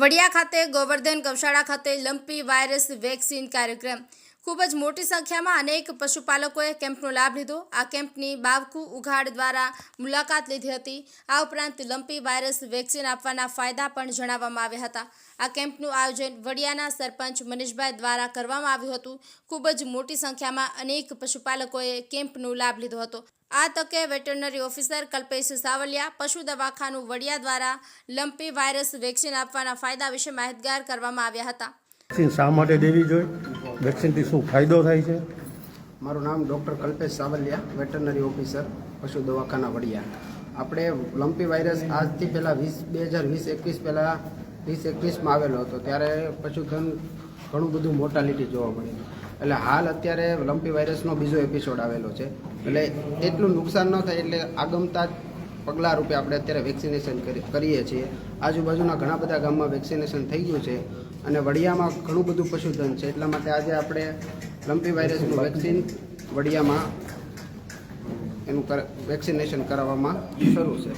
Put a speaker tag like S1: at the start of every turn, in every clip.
S1: વડિયા ખાતે, ગોવર્ધન ગૌશાળા ખાતે લંપી વાયરસ વેક્સિન કાર્યક્રમ. ખૂબ જ મોટી સંખ્યામાં અનેક પશુપાલકોએ કેમ્પનો લાભ લીધો. આ કેમ્પની બાવકુ ઉઘાડ દ્વારા મુલાકાત લીધી હતી. આ ઉપરાંત લંપી વાયરસ વેક્સિન આપવાના ફાયદા પણ જણાવવામાં આવ્યા હતા. આ કેમ્પનું આયોજન વડિયાના સરપંચ મનીષભાઈ દ્વારા કરવામાં આવ્યું હતું. ખૂબ જ મોટી સંખ્યામાં અનેક પશુપાલકોએ કેમ્પનો લાભ લીધો હતો. આ તકે વેટરનરી ઓફિસર કલ્પેશ સાવલિયા પશુ દવાખાનું વડિયા દ્વારા લંપી વાયરસ વેક્સિન આપવાના ફાયદા વિશે માહિતગાર કરવામાં આવ્યા હતા.
S2: વેક્સિન શા માટે દેવી જોઈએ? વેક્સિનથી શું ફાયદો થાય છે?
S3: મારું નામ doctor Kalpesh Savaliya veterinary officer પશુ દવાખાના વડિયા. આપણે લંપી વાયરસ આજથી પહેલાં વીસ બે હજાર વીસ એકવીસ પહેલાં વીસ એકવીસમાં આવેલો હતો. ત્યારે પશુધન ઘણું બધું મોર્ટાલિટી જોવા મળી એટલે હાલ અત્યારે લંપી વાયરસનો બીજો એપિસોડ આવેલો છે. એટલે એટલું નુકસાન ન થાય એટલે આગમતા જ પગલાં રૂપે આપણે અત્યારે વેક્સિનેશન કરીએ છીએ. આજુબાજુના ઘણા બધા ગામમાં વેક્સિનેશન થઈ ગયું છે અને વડિયામાં ઘણું બધું પશુધન છે. એટલા માટે આજે આપણે લંપી વાયરસનું વેક્સિન વડિયામાં એનું વેક્સિનેશન કરાવવામાં શરૂ છે.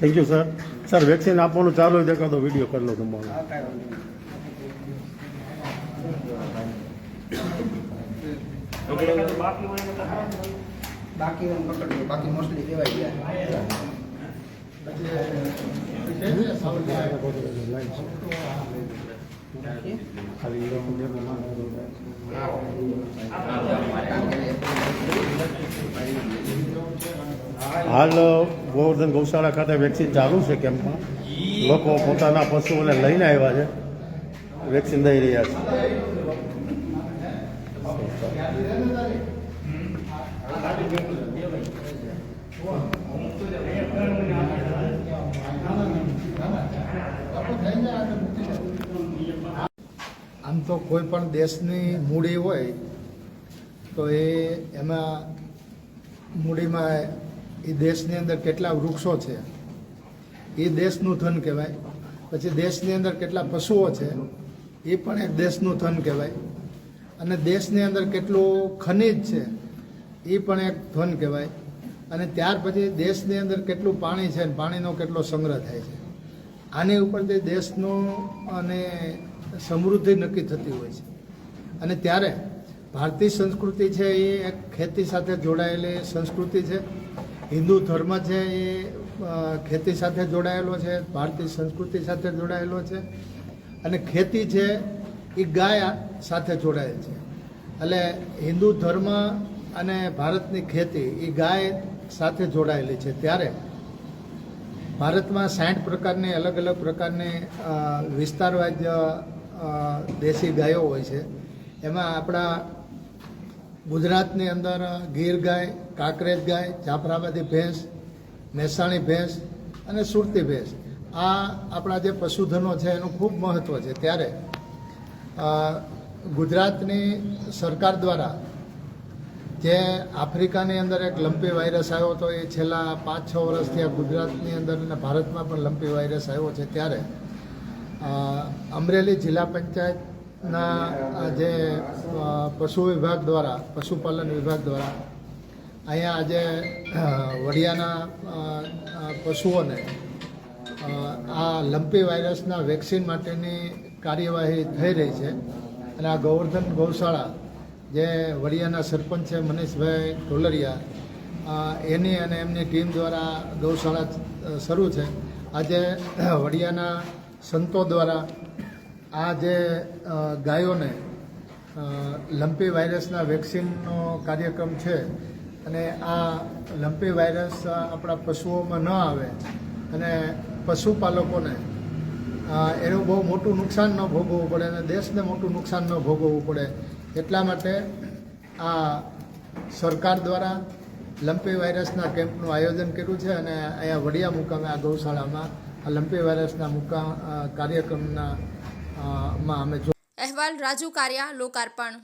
S2: Thank you sir sir vaccine આપવાનું ચાલુ દેખાતો વીડિયો કરી લો તમારો.
S3: બાકી એમ પકડ્યું બાકી મોસ્ટલી દેવાઈ ગયા
S2: હાલ ગોવર્ધન ગૌશાળા ખાતે વેક્સિન ચાલુ છે કેમ્પમાં. લોકો પોતાના પશુઓને લઈને આવ્યા છે. વેક્સિન દઈ રહ્યા છે.
S4: આમ તો કોઈ પણ દેશની મૂડી હોય, તો એ એમાં મૂડીમાં એ દેશની અંદર કેટલા વૃક્ષો છે, એ દેશનું ધન કહેવાય. પછી દેશની અંદર કેટલા પશુઓ છે, એ પણ એક દેશનું ધન કહેવાય. અને દેશની અંદર કેટલું ખનિજ છે એ પણ એક ધન કહેવાય. અને ત્યાર પછી દેશની અંદર કેટલું પાણી છે અને પાણીનો કેટલો સંગ્રહ થાય છે. આની ઉપરથી દેશનું અને સમૃદ્ધિ નક્કી થતી હોય છે. અને ત્યારે ભારતીય સંસ્કૃતિ છે એ એક ખેતી સાથે જોડાયેલી સંસ્કૃતિ છે. હિન્દુ ધર્મ છે એ ખેતી સાથે જોડાયેલો છે, ભારતીય સંસ્કૃતિ સાથે જોડાયેલો છે. અને ખેતી છે એ ગાય સાથે જોડાયેલ છે. એટલે હિન્દુ ધર્મ અને ભારતની ખેતી એ ગાય સાથે જોડાયેલી છે. ત્યારે ભારતમાં સાઠ પ્રકારની અલગ અલગ પ્રકારની વિસ્તારવાઇઝ દેશી ગાયો હોય છે. એમાં આપણા ગુજરાતની અંદર ગીર ગાય, કાંકરેજ ગાય, જાફરાબાદી ભેંસ, મહેસાણી ભેંસ અને સુરતી ભેંસ. આ આપણા જે પશુધનો છે એનું ખૂબ મહત્ત્વ છે. ત્યારે ગુજરાતની સરકાર દ્વારા જે આફ્રિકાની અંદર એક લંપી વાયરસ આવ્યો હતો, એ છેલ્લા પાંચ છ વર્ષથી આ ગુજરાતની અંદર અને ભારતમાં પણ લંપી વાયરસ આવ્યો છે ત્યારે અમરેલી જિલ્લા પંચાયતના જે પશુ વિભાગ દ્વારા, પશુપાલન વિભાગ દ્વારા અહીંયા આજે વડિયાના પશુઓને આ લંપી વાયરસના વેક્સિન માટેની કાર્યવાહી થઈ રહી છે. અને આ ગોવર્ધન ગૌશાળા જે વડિયાના સરપંચ છે મનીષભાઈ ઢોલરિયા એની અને એમની ટીમ દ્વારા ગૌશાળા શરૂ છે. આજે વડિયાના સંતો દ્વારા આ જે ગાયોને લંપી વાયરસના વેક્સિનનો કાર્યક્રમ છે અને આ લંપી વાયરસ આપણા પશુઓમાં ન આવે અને પશુપાલકોને એનું બહુ મોટું નુકસાન ન ભોગવવું પડે અને દેશને મોટું નુકસાન ન ભોગવવું પડે. એટલા માટે આ સરકાર દ્વારા લંપી વાયરસના કેમ્પનું આયોજન કર્યું છે અને અહીંયા વડિયા મુકામે આ ગૌશાળામાં આ લંપી વાયરસના મુકામ કાર્યક્રમના માં અમે
S1: અહેવાલ રાજુ કાર્યા, લોકાર્પણ.